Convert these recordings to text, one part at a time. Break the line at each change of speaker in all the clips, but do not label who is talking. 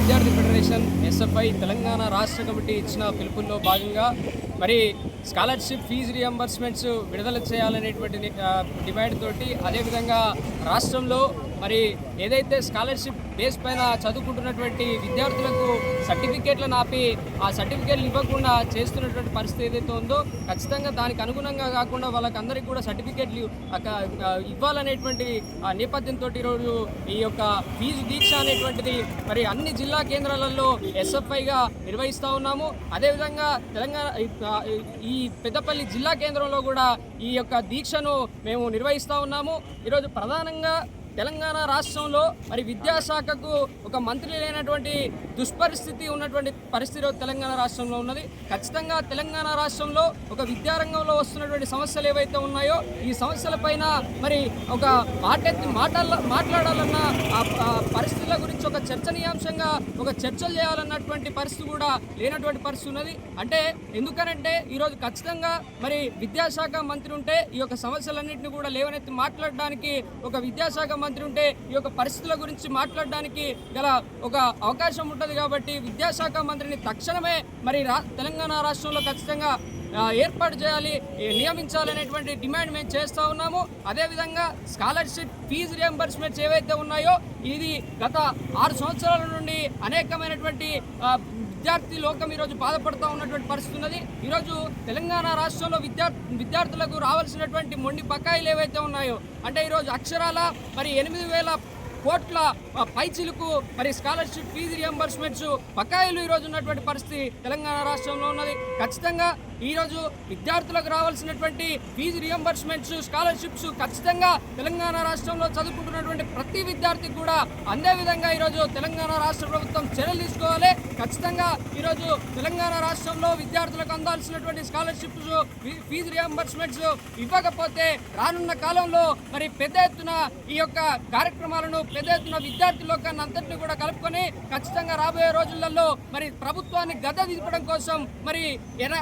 విద్యార్థి federation SFI Telangana రాష్ట్ర committee ఇచ్చిన పిలుపుల్లో భాగంగా మరి స్కాలర్షిప్ ఫీజు రియంబర్స్మెంట్స్ విడుదల చేయాలనేటువంటి డిమాండ్ తోటి అదేవిధంగా రాష్ట్రంలో మరి ఏదైతే స్కాలర్షిప్ బేస్ పైన చదువుకుంటున్నటువంటి విద్యార్థులకు సర్టిఫికేట్లను ఆపి ఆ సర్టిఫికేట్లు ఇవ్వకుండా చేస్తున్నటువంటి పరిస్థితి ఏదైతే ఉందో ఖచ్చితంగా దానికి అనుగుణంగా కాకుండా వాళ్ళకందరికీ కూడా సర్టిఫికేట్లు ఇవ్వాలనేటువంటి ఆ నేపథ్యంతో ఈరోజు ఈ యొక్క ఫీజు దీక్ష అనేటువంటిది మరి అన్ని జిల్లా కేంద్రాలలో ఎస్ఎఫ్ఐగా నిర్వహిస్తూ ఉన్నాము. అదేవిధంగా తెలంగాణ ఈ- పెద్దపల్లి జిల్లా కేంద్రంలో కూడా ఈ యొక్క దీక్షను మేము నిర్వహిస్తూ ఉన్నాము. ఈరోజు ప్రధానంగా తెలంగాణ రాష్ట్రంలో మరి విద్యాశాఖకు ఒక మంత్రి లేనటువంటి దుష్పరిస్థితి ఉన్నటువంటి పరిస్థితి తెలంగాణ రాష్ట్రంలో ఉన్నది. ఖచ్చితంగా తెలంగాణ రాష్ట్రంలో ఒక విద్యారంగంలో వస్తున్నటువంటి సమస్యలు ఏవైతే ఉన్నాయో ఈ సమస్యలపైన మరి ఒక మాట మాటల మాట్లాడాలన్న ఆ గురించి ఒక చర్చనీయాంశంగా ఒక చర్చలు చేయాలన్నటువంటి పరిస్థితి కూడా లేనటువంటి పరిస్థితి ఉన్నది. అంటే ఎందుకనంటే ఈరోజు ఖచ్చితంగా మరి విద్యాశాఖ మంత్రి ఉంటే ఈ యొక్క సమస్యలన్నింటినీ కూడా లేవనెత్తి మాట్లాడడానికి ఒక విద్యాశాఖ మంత్రి ఉంటే ఈ యొక్క పరిస్థితుల గురించి మాట్లాడడానికి గల ఒక అవకాశం ఉంటుంది కాబట్టి విద్యాశాఖ మంత్రిని తక్షణమే మరి రా తెలంగాణ రాష్ట్రంలో ఖచ్చితంగా ఏర్పాటు చేయాలి నియమించాలనేటువంటి డిమాండ్ మేము చేస్తూ ఉన్నాము. అదేవిధంగా స్కాలర్షిప్ ఫీజు రియంబర్స్మెంట్స్ ఏవైతే ఉన్నాయో ఇది గత ఆరు సంవత్సరాల నుండి అనేకమైనటువంటి విద్యార్థి లోకం ఈరోజు బాధపడుతూ ఉన్నటువంటి పరిస్థితి ఉన్నది. ఈరోజు తెలంగాణ రాష్ట్రంలో విద్యార్థి విద్యార్థులకు రావాల్సినటువంటి మొండి బకాయిలు ఏవైతే ఉన్నాయో అంటే ఈరోజు అక్షరాల మరి ఎనిమిది వేల కోట్ల ఆ, పైచిలకు మరి స్కాలర్షిప్ ఫీజు రియంబర్స్మెంట్స్ బకాయిలు ఈరోజు ఉన్నటువంటి పరిస్థితి తెలంగాణ రాష్ట్రంలో ఉన్నది. ఖచ్చితంగా ఈరోజు విద్యార్థులకు రావాల్సినటువంటి ఫీజు రియంబర్స్మెంట్స్ స్కాలర్షిప్స్ ఖచ్చితంగా తెలంగాణ రాష్ట్రంలో చదువుకుంటున్నటువంటి ప్రతి విద్యార్థికి కూడా అందే విధంగా ఈరోజు తెలంగాణ రాష్ట్ర ప్రభుత్వం చర్యలు తీసుకోవాలి. ఖచ్చితంగా ఈరోజు తెలంగాణ రాష్ట్రంలో విద్యార్థులకు అందాల్సినటువంటి స్కాలర్షిప్స్ ఫీజు రియంబర్స్మెంట్స్ ఇవ్వకపోతే రానున్న కాలంలో మరి పెద్ద ఎత్తున ఈ యొక్క కార్యక్రమాలను పెద్ద ఎత్తున విద్యార్థి అంతటిని కూడా కలుపుకొని ఖచ్చితంగా రాబోయే రోజులలో మరి ప్రభుత్వాన్ని గద్ద దింపడం కోసం మరి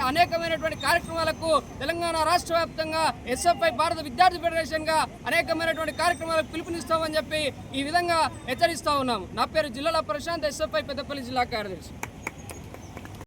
అనేకమైన అనేకమైనటువంటి కార్యక్రమాలకు తెలంగాణ రాష్ట్ర వ్యాప్తంగా ఎస్ఎఫ్ఐ భారత విద్యార్థి ఫెడరేషన్గా అనేకమైనటువంటి కార్యక్రమాలకు పిలుపునిస్తామని చెప్పి ఈ విధంగా హెచ్చరిస్తా ఉన్నాము. నా పేరు జిల్లాల ప్రశాంత్ ఎస్ఎఫ్ఐ పెద్దపల్లి జిల్లా కార్యదర్శి.